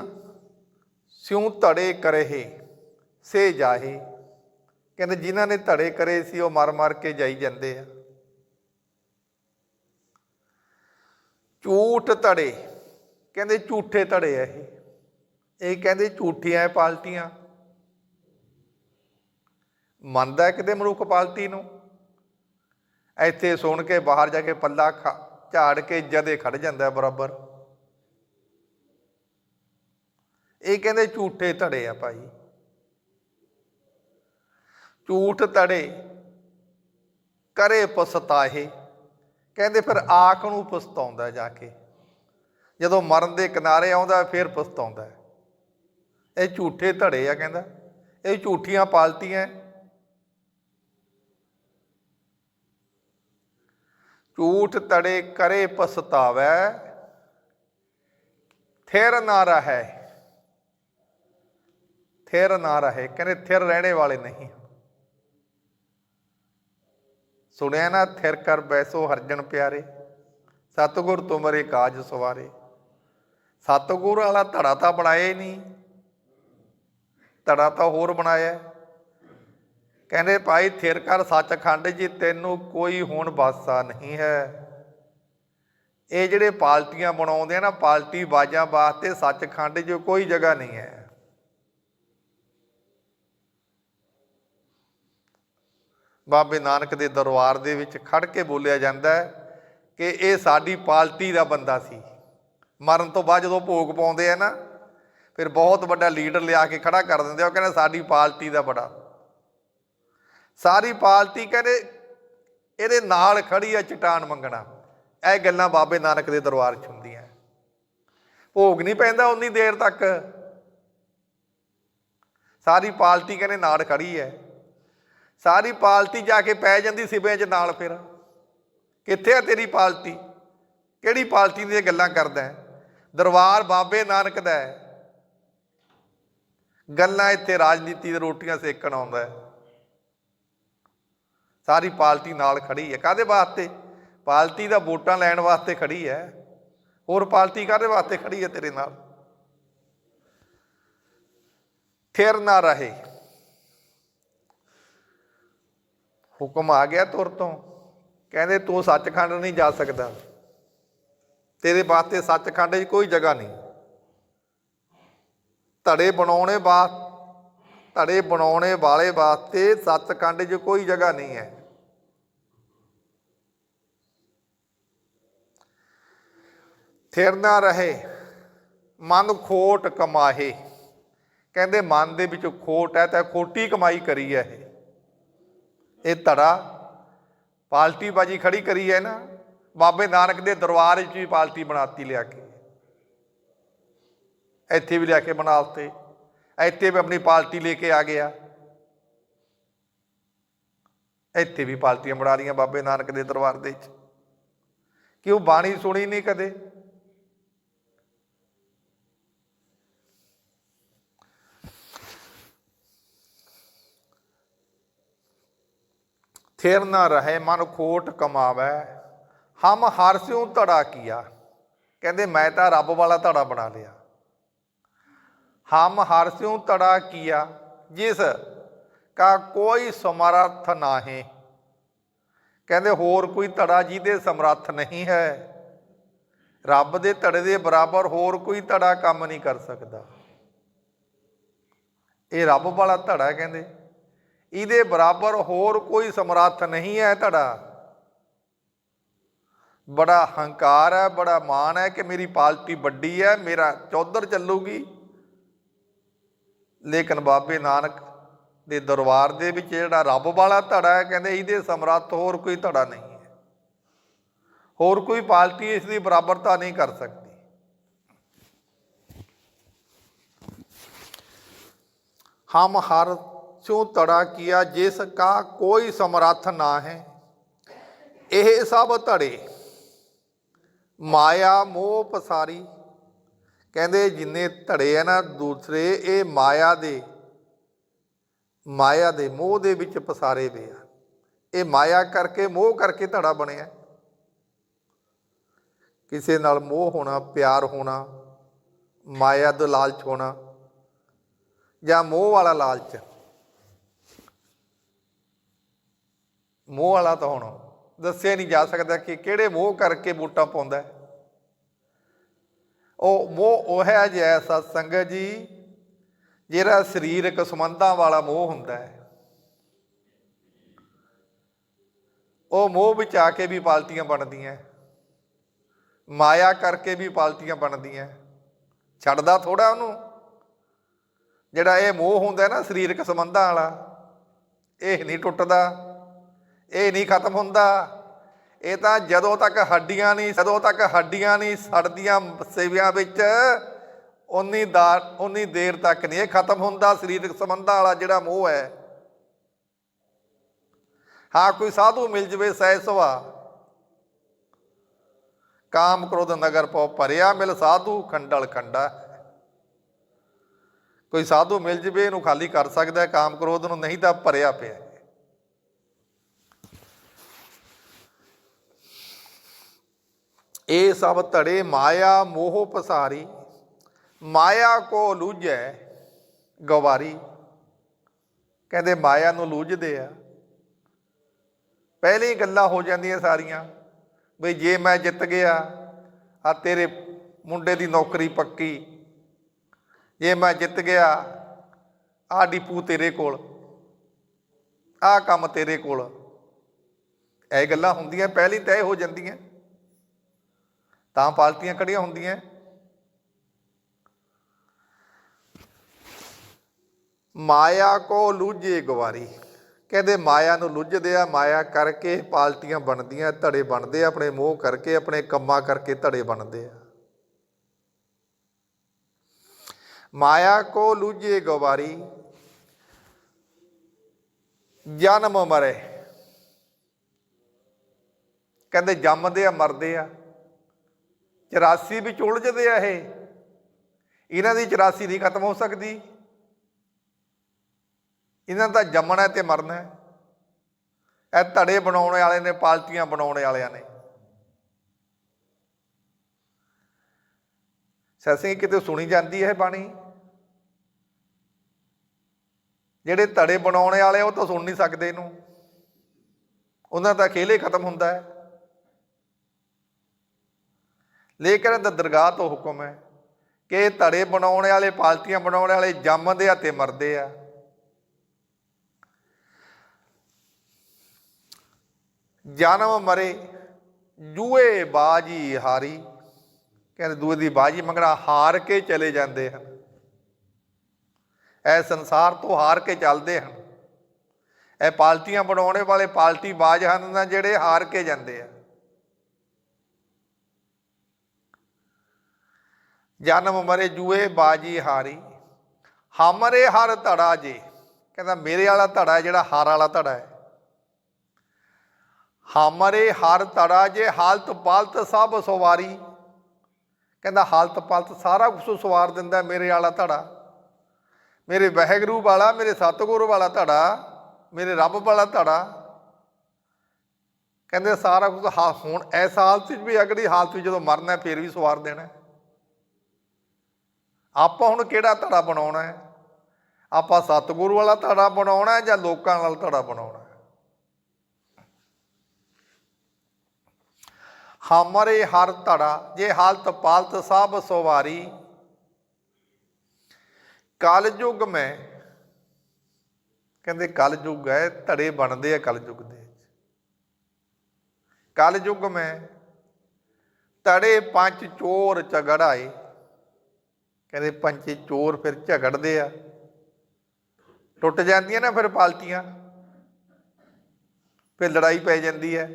[SPEAKER 1] ਸਿਉ ਧੜੇ ਕਰਹਿ, ਸੇ ਜਾਹੇ। ਕਹਿੰਦੇ ਜਿਨ੍ਹਾਂ ਨੇ ਧੜੇ ਕਰੇ ਸੀ, ਉਹ ਮਰ ਮਰ ਕੇ ਜਾਈ ਜਾਂਦੇ ਆ। ਝੂਠ ਧੜੇ। ਕਹਿੰਦੇ ਝੂਠੇ ਧੜੇ ਆ ਇਹ। ਇਹ ਕਹਿੰਦੇ ਝੂਠੀਆਂ ਪਾਲਟੀਆਂ। ਮੰਨਦਾ ਕਿਤੇ ਮਨੁੱਖ ਪਾਲਟੀ ਨੂੰ? ਇੱਥੇ ਸੁਣ ਕੇ ਬਾਹਰ ਜਾ ਕੇ ਪੱਲਾ ਖਾ- ਝਾੜ ਕੇ ਜਦੇ ਖੜ ਜਾਂਦਾ ਬਰਾਬਰ। ਇਹ ਕਹਿੰਦੇ ਝੂਠੇ ਧੜੇ ਆ ਭਾਈ। ਝੂਠ ਧੜੇ ਕਰੇ ਪਸਤਾਹੇ ਕਹਿੰਦੇ ਫਿਰ ਆਖ ਨੂੰ ਪਸਤਾਉਂਦਾ ਜਾ ਕੇ। ਜਦੋਂ ਮਰਨ ਦੇ ਕਿਨਾਰੇ ਆਉਂਦਾ ਫਿਰ ਪਸਤਾਉਂਦਾ ਇਹ ਝੂਠੇ ਧੜੇ ਆ ਕਹਿੰਦਾ। ਇਹ ਝੂਠੀਆਂ ਪਾਲਤੀਆਂ ਝੂਠ ਤੜੇ ਕਰੇ ਪਛਤਾਵੈ, ਥਿਰ ਨਾ ਰਹੇ। ਥਿਰ ਨਾ ਰਹੇ, ਕਹਿੰਦੇ ਥਿਰ ਰਹਿਣੇ ਵਾਲੇ ਨਹੀਂ। ਸੁਣਿਆ ਨਾ, ਥਿਰ ਕਰ ਬੈਸੋ ਹਰਜਨ ਪਿਆਰੇ, ਸਤਿਗੁਰ ਤੁਮਰੇ ਕਾਜ ਸਵਾਰੇ। ਸਤਿਗੁਰ ਵਾਲਾ ਧੜਾ ਤਾਂ ਬਣਾਇਆ ਹੀ ਨਹੀਂ, ਧੜਾ ਤਾਂ ਹੋਰ ਬਣਾਇਆ। ਕਹਿੰਦੇ ਭਾਈ ਥਿਰ ਕਰ ਸੱਚਖੰਡ ਜੀ, ਤੈਨੂੰ ਕੋਈ ਹੁਣ ਬਾਸਾ ਨਹੀਂ ਹੈ। ਇਹ ਜਿਹੜੇ ਪਾਲਟੀਆਂ ਬਣਾਉਂਦੇ ਆ ਨਾ, ਪਾਲਟੀ ਬਾਜਾਂ ਵਾਸਤੇ ਸੱਚਖੰਡ 'ਚ ਕੋਈ ਜਗ੍ਹਾ ਨਹੀਂ ਹੈ। ਬਾਬੇ ਨਾਨਕ ਦੇ ਦਰਬਾਰ ਦੇ ਵਿੱਚ ਖੜ ਕੇ ਬੋਲਿਆ ਜਾਂਦਾ ਹੈ ਕਿ ਇਹ ਸਾਡੀ ਪਾਲਟੀ ਦਾ ਬੰਦਾ ਸੀ। ਮਰਨ ਤੋਂ ਬਾਅਦ ਜਦੋਂ ਭੋਗ ਪਾਉਂਦੇ ਆ ਨਾ, ਫਿਰ ਬਹੁਤ ਵੱਡਾ ਲੀਡਰ ਲਿਆ ਕੇ ਖੜਾ ਕਰ ਦਿੰਦੇ ਆ, ਉਹ ਕਹਿੰਦੇ ਸਾਡੀ ਪਾਲਟੀ ਦਾ ਬੜਾ। ਸਾਰੀ ਪਾਲਟੀ ਕਹਿੰਦੇ, ਇਹਦੇ ਨਾਲ ਖੜੀ ਆ ਚਟਾਨ ਮੰਗਣਾ। ਇਹ ਗੱਲਾਂ ਬਾਬੇ ਨਾਨਕ ਦੇ ਦਰਬਾਰ 'ਚ ਹੁੰਦੀਆਂ। ਭੋਗ ਨਹੀਂ ਪੈਂਦਾ ਉਨੀ ਦੇਰ ਤੱਕ। ਸਾਰੀ ਪਾਲਟੀ ਕਹਿੰਦੇ ਨਾਲ ਖੜੀ ਹੈ ਸਾਰੀ ਪਾਲਟੀ ਜਾ ਕੇ ਪੈ ਜਾਂਦੀ ਸਿਬਿਆਂ 'ਚ ਨਾਲ ਫਿਰ। ਕਿੱਥੇ ਆ ਤੇਰੀ ਪਾਲਟੀ ਕਿਹੜੀ ਪਾਲਟੀ ਦੀਆਂ ਗੱਲਾਂ ਕਰਦਾ ਦਰਬਾਰ ਬਾਬੇ ਨਾਨਕ ਦਾ ਹੈ ਗੱਲਾਂ ਇੱਥੇ ਰਾਜਨੀਤੀ ਦੇ ਰੋਟੀਆਂ ਸੇਕਣ ਆਉਂਦਾ ਹੈ ਸਾਰੀ ਪਾਲਟੀ ਨਾਲ ਖੜੀ ਹੈ। ਕਾਦੇ ਵਾਸਤੇ? ਪਾਰਟੀ ਦਾ ਵੋਟਾਂ ਲੈਣ ਵਾਸਤੇ ਖੜੀ ਹੈ। ਹੋਰ ਪਾਰਟੀ ਕਾਦੇ ਵਾਸਤੇ ਖੜੀ ਹੈ ਤੇਰੇ ਨਾਲ? ਥਿਰ ਨਾ ਰਹੇ। ਹੁਕਮ ਆ ਗਿਆ ਤੁਰ ਤੋਂ। ਕਹਿੰਦੇ ਤੂੰ ਸੱਚਖੰਡ ਨਹੀਂ ਜਾ ਸਕਦਾ। ਤੇਰੇ ਵਾਸਤੇ ਸੱਚਖੰਡ 'ਚ ਕੋਈ ਜਗ੍ਹਾ ਨਹੀਂ। ਧੜੇ ਬਣਾਉਣੇ ਬਾ, ਧੜੇ ਬਣਾਉਣੇ ਵਾਲੇ ਵਾਸਤੇ ਸੱਚਖੰਡ 'ਚ ਕੋਈ ਜਗ੍ਹਾ ਨਹੀਂ ਹੈ। ਥਿਰ ਨਾ ਰਹੇ, ਮਨ ਖੋਟ ਕਮਾਹੇ। ਕਹਿੰਦੇ, ਮਨ ਦੇ ਵਿੱਚ ਖੋਟ ਹੈ, ਤਾਂ ਖੋਟੀ ਕਮਾਈ ਕਰੀ ਹੈ ਇਹ। ਇਹ ਧੜਾ ਪਾਲਟੀ ਬਾਜੀ ਖੜੀ ਕਰੀ ਹੈ ਨਾ, ਬਾਬੇ ਨਾਨਕ ਦੇ ਦਰਬਾਰ ਵਿੱਚ ਵੀ ਪਾਲਟੀ ਬਣਾਤੀ ਲਿਆ ਕੇ। ਇੱਥੇ ਵੀ ਲਿਆ ਕੇ ਬਣਾ ਦਿੱਤੇ। ਇੱਥੇ ਵੀ ਆਪਣੀ ਪਾਲਟੀ ਲੈ ਕੇ ਆ ਗਿਆ। ਇੱਥੇ ਵੀ ਪਾਲਟੀਆਂ ਬਣਾ ਰਹੀਆਂ ਬਾਬੇ ਨਾਨਕ ਦੇ ਦਰਬਾਰ ਦੇ ਵਿੱਚ। ਕਿ ਉਹ ਬਾਣੀ ਸੁਣੀ ਨਹੀਂ ਕਦੇ? ਥਿਰ ਨਾ ਰਹੇ, ਮਨ ਖੋਟ ਕਮਾਵੇ। ਹਮ ਹਰ ਸਿਉ ਧੜਾ ਕੀਆ। ਕਹਿੰਦੇ, ਮੈਂ ਤਾਂ ਰੱਬ ਵਾਲਾ ਧੜਾ ਬਣਾ ਲਿਆ। ਹਮ ਹਰ ਸਿਉ ਧੜਾ ਕੀਆ, ਜਿਸ ਕਾ ਕੋਈ ਸਮਰੱਥ ਨਾਹੀਂ। ਕਹਿੰਦੇ, ਹੋਰ ਕੋਈ ਧੜਾ ਜਿਹਦੇ ਸਮਰੱਥ ਨਹੀਂ ਹੈ। ਰੱਬ ਦੇ ਧੜੇ ਦੇ ਬਰਾਬਰ ਹੋਰ ਕੋਈ ਧੜਾ ਕੰਮ ਨਹੀਂ ਕਰ ਸਕਦਾ। ਇਹ ਰੱਬ ਵਾਲਾ ਧੜਾ ਕਹਿੰਦੇ। ਇਹਦੇ ਬਰਾਬਰ ਹੋਰ ਕੋਈ ਸਮਰੱਥ ਨਹੀਂ ਹੈ ਧੜਾ ਬੜਾ ਹੰਕਾਰ ਹੈ, ਬੜਾ ਮਾਣ ਹੈ ਕਿ ਮੇਰੀ ਪਾਲਟੀ ਵੱਡੀ ਹੈ, ਮੇਰਾ ਚੌਧਰ ਚੱਲੂਗੀ। ਲੇਕਿਨ ਬਾਬੇ ਨਾਨਕ ਦੇ ਦਰਬਾਰ ਦੇ ਵਿੱਚ ਜਿਹੜਾ ਰੱਬ ਵਾਲਾ ਧੜਾ ਹੈ, ਕਹਿੰਦੇ ਇਹਦੇ ਸਮਰੱਥ ਹੋਰ ਕੋਈ ਧੜਾ ਨਹੀਂ ਹੈ। ਹੋਰ ਕੋਈ ਪਾਲਟੀ ਇਸ ਦੀ ਬਰਾਬਰਤਾ ਨਹੀਂ ਕਰ ਸਕਦੀ। ਹਮ ਹਰ ਚੋਂ ਤੜਾ ਕੀਆ ਜਿਸ ਕਾ ਕੋਈ ਸਮਰੱਥ ਨਾ ਹੈ ਇਹ ਸਭ ਧੜੇ। ਮਾਇਆ ਮੋਹ ਪਸਾਰੀ, ਕਹਿੰਦੇ ਜਿੰਨੇ ਧੜੇ ਆ ਨਾ ਦੂਸਰੇ, ਇਹ ਮਾਇਆ ਦੇ ਮਾਇਆ ਦੇ ਮੋਹ ਦੇ ਵਿੱਚ ਪਸਾਰੇ ਪਏ ਆ। ਇਹ ਮਾਇਆ ਕਰਕੇ, ਮੋਹ ਕਰਕੇ ਧੜਾ ਬਣਿਆ। ਕਿਸੇ ਨਾਲ ਮੋਹ ਹੋਣਾ, ਪਿਆਰ ਹੋਣਾ, ਮਾਇਆ ਦਾ ਲਾਲਚ ਹੋਣਾ ਜਾਂ ਮੋਹ ਵਾਲਾ ਲਾਲਚ। ਮੋਹ ਵਾਲਾ ਤਾਂ ਹੁਣ ਦੱਸਿਆ ਨਹੀਂ ਜਾ ਸਕਦਾ ਕਿ ਕਿਹੜੇ ਮੋਹ ਕਰਕੇ ਵੋਟਾਂ ਪਾਉਂਦਾ ਉਹ ਮੋਹ ਉਹ ਹੈ ਜੈ ਸਤ ਸੰਗਤ ਜੀ, ਜਿਹੜਾ ਸਰੀਰਕ ਸੰਬੰਧਾਂ ਵਾਲਾ ਮੋਹ ਹੁੰਦਾ ਹੈ। ਉਹ ਮੋਹ ਵਿੱਚ ਆ ਕੇ ਵੀ ਪਾਲਤੀਆਂ ਬਣਦੀਆਂ ਮਾਇਆ ਕਰਕੇ ਵੀ ਪਾਲਤੀਆਂ ਬਣਦੀਆਂ ਛੱਡਦਾ ਥੋੜਾ ਉਹਨੂੰ। ਜਿਹੜਾ ਇਹ ਮੋਹ ਹੁੰਦਾ ਨਾ ਸਰੀਰਕ ਸੰਬੰਧਾਂ ਵਾਲਾ, ਇਹ ਨਹੀਂ ਟੁੱਟਦਾ। ਇਹ ਨਹੀਂ ਖਤਮ ਹੁੰਦਾ। ਇਹ ਤਾਂ ਜਦੋਂ ਤੱਕ ਹੱਡੀਆਂ ਨਹੀਂ ਜਦੋਂ ਤੱਕ ਹੱਡੀਆਂ ਨਹੀਂ ਸੜਦੀਆਂ ਸੇਵਿਆਂ ਵਿੱਚ, ਉਨੀ ਦਾ ਉਨੀ ਦੇਰ ਤੱਕ ਨਹੀਂ ਇਹ ਖਤਮ ਹੁੰਦਾ ਸਰੀਰਕ ਸੰਬੰਧਾਂ ਵਾਲਾ ਜਿਹੜਾ ਮੋਹ ਹੈ। ਹਾਂ, ਕੋਈ ਸਾਧੂ ਮਿਲ ਜਵੇ ਸਹਿ ਸੁਭਾ ਕਾਮ ਕ੍ਰੋਧ ਨਗਰ ਪਉ ਭਰਿਆ ਮਿਲ ਸਾਧੂ ਖੰਡਲ ਖੰਡਾ। ਕੋਈ ਸਾਧੂ ਮਿਲ ਜਵੇ ਇਹਨੂੰ ਖਾਲੀ ਕਰ ਸਕਦਾ ਕਾਮ ਕ੍ਰੋਧ ਨੂੰ ਨਹੀਂ ਤਾਂ ਭਰਿਆ ਪਿਆ ਹੈ। ਇਹ ਸਭ ਧੜੇ ਮਾਇਆ ਮੋਹ ਪਸਾਰੀ, ਮਾਇਆ ਕੋ ਲੂਝੈ ਗਵਾਰੀ। ਕਹਿੰਦੇ ਮਾਇਆ ਨੂੰ ਲੂਝਦੇ ਆ। ਪਹਿਲੀ ਗੱਲਾਂ ਹੋ ਜਾਂਦੀਆਂ ਸਾਰੀਆਂ, ਬਈ ਜੇ ਮੈਂ ਜਿੱਤ ਗਿਆ ਆ ਤੇਰੇ ਮੁੰਡੇ ਦੀ ਨੌਕਰੀ ਪੱਕੀ। ਜੇ ਮੈਂ ਜਿੱਤ ਗਿਆ ਆ ਡਿਪੂ ਤੇਰੇ ਕੋਲ ਆ ਕੰਮ ਤੇਰੇ ਕੋਲ। ਇਹ ਗੱਲਾਂ ਹੁੰਦੀਆਂ, ਪਹਿਲੀ ਤੈਅ ਹੋ ਜਾਂਦੀਆਂ। ਤਾਂ ਪਾਲਟੀਆਂ ਕੜੀਆਂ ਹੁੰਦੀਆਂ। ਮਾਇਆ ਕੋ ਲੂਝੇ ਗਵਾਰੀ। ਕਹਿੰਦੇ ਮਾਇਆ ਨੂੰ ਲੁੱਝਦੇ ਆ, ਮਾਇਆ ਕਰਕੇ ਪਾਲਟੀਆਂ ਬਣਦੀਆਂ, ਧੜੇ ਬਣਦੇ ਆ, ਆਪਣੇ ਮੋਹ ਕਰਕੇ, ਆਪਣੇ ਕੰਮਾਂ ਕਰਕੇ ਧੜੇ ਬਣਦੇ ਆ। ਮਾਇਆ ਕੋ ਲੁੱਝੇ ਗਵਾਰੀ, ਜਨਮ ਮਰੇ। ਕਹਿੰਦੇ ਜੰਮਦੇ ਆ, ਮਰਦੇ ਆ। 84 ਵਿੱਚ ਉਲਝਦੇ ਆ ਇਹ। ਇਹਨਾਂ ਦੀ 84 ਨਹੀਂ ਖਤਮ ਹੋ ਸਕਦੀ। ਇਹਨਾਂ ਦਾ ਜੰਮਣਾ ਹੈ ਤੇ ਮਰਨਾ ਹੈ। ਇਹ ਧੜੇ ਬਣਾਉਣ ਵਾਲੇ ਨੇ ਪਾਲਟੀਆਂ ਬਣਾਉਣ ਵਾਲਿਆਂ ਨੇ। ਸੈਸਿੰਗ ਕਿਤੇ ਸੁਣੀ ਜਾਂਦੀ ਹੈ ਬਾਣੀ? ਜਿਹੜੇ ਧੜੇ ਬਣਾਉਣ ਵਾਲੇ ਉਹ ਤਾਂ ਸੁਣ ਨਹੀਂ ਸਕਦੇ ਇਹਨੂੰ। ਉਹਨਾਂ ਦਾ ਖੇਲੇ ਖਤਮ ਹੁੰਦਾ ਹੈ। ਲੇਕਿਨ ਤਾਂ ਦਰਗਾਹ ਤੋਂ ਹੁਕਮ ਹੈ ਕਿ ਇਹ ਧੜੇ ਬਣਾਉਣ ਵਾਲੇ ਪਾਲਟੀਆਂ ਬਣਾਉਣ ਵਾਲੇ ਜੰਮਦੇ ਆ ਤੇ ਮਰਦੇ ਆ। ਜਨਮ ਮਰੇ, ਜੂਏ ਬਾਜੀ ਹਾਰੀ। ਕਹਿੰਦੇ ਦੂਏ ਦੀ ਬਾਜੀ ਮੰਗਣਾ, ਹਾਰ ਕੇ ਚਲੇ ਜਾਂਦੇ ਹਨ। ਇਹ ਸੰਸਾਰ ਤੋਂ ਹਾਰ ਕੇ ਚੱਲਦੇ ਹਨ। ਇਹ ਪਾਲਟੀਆਂ ਬਣਾਉਣੇ ਵਾਲੇ ਪਾਲਟੀ ਬਾਜ ਹਨ ਨਾ ਜਿਹੜੇ ਹਾਰ ਕੇ ਜਾਂਦੇ ਆ। ਜਨਮ ਮਰੇ ਜੂਏ ਬਾਜੀ ਹਾਰੀ ਹਮਰੇ ਹਰ ਧੜਾ ਜੇ। ਕਹਿੰਦਾ ਮੇਰੇ ਵਾਲਾ ਧੜਾ ਜਿਹੜਾ ਹਾਰ ਵਾਲਾ ਧੜਾ ਹੈ। ਹਮਰੇ ਹਰ ਧੜਾ ਜੇ ਹਾਲਤ ਪਾਲਤ ਸਭ ਸਵਾਰੀ। ਕਹਿੰਦਾ ਹਾਲਤ ਪਾਲਤ ਸਾਰਾ ਕੁਝ ਸਵਾਰ ਦਿੰਦਾ ਮੇਰੇ ਵਾਲਾ ਧੜਾ। ਮੇਰੇ ਵਾਹਿਗੁਰੂ ਵਾਲਾ ਮੇਰੇ ਸਤਿਗੁਰੂ ਵਾਲਾ ਧੜਾ ਮੇਰੇ ਰੱਬ ਵਾਲਾ ਧੜਾ। ਕਹਿੰਦੇ ਸਾਰਾ ਕੁਝ ਹਾ- ਹੁਣ ਐਸ ਹਾਲਤ ਵਿੱਚ ਵੀ ਅਗਲੀ ਹਾਲਤ ਵਿੱਚ ਜਦੋਂ ਮਰਨਾ ਹੈ, ਫੇਰ ਵੀ ਸਵਾਰ ਦੇਣਾ ਆਪਾਂ ਹੁਣ ਕਿਹੜਾ ਧੜਾ ਬਣਾਉਣਾ ਹੈ? ਆਪਾਂ ਸਤਿਗੁਰੂ ਵਾਲਾ ਧੜਾ ਬਣਾਉਣਾ ਹੈ ਜਾਂ ਲੋਕਾਂ ਨਾਲ ਧੜਾ ਬਣਾਉਣਾ ਹੈ? ਹਮਰੇ ਹਰ ਧੜਾ, ਜੇ ਹਾਲਤ ਪਾਲਤ ਸਭ ਸਵਾਰੀ, ਕਲਯੁਗ ਮੈਂ, ਕਹਿੰਦੇ ਕਲਯੁਗ ਹੈ, ਧੜੇ ਬਣਦੇ ਆ ਕਲਯੁਗ ਦੇ ਕਲਯੁਗ ਮੈਂ, ਧੜੇ ਪੰਜ ਚੋਰ ਝਗੜਾਏ ਕਹਿੰਦੇ ਪੰਚੇ ਚੋਰ ਫਿਰ ਝਗੜਦੇ ਆ। ਟੁੱਟ ਜਾਂਦੀਆਂ ਨਾ ਫਿਰ ਪਾਲਟੀਆਂ ਫਿਰ ਲੜਾਈ ਪੈ ਜਾਂਦੀ ਹੈ।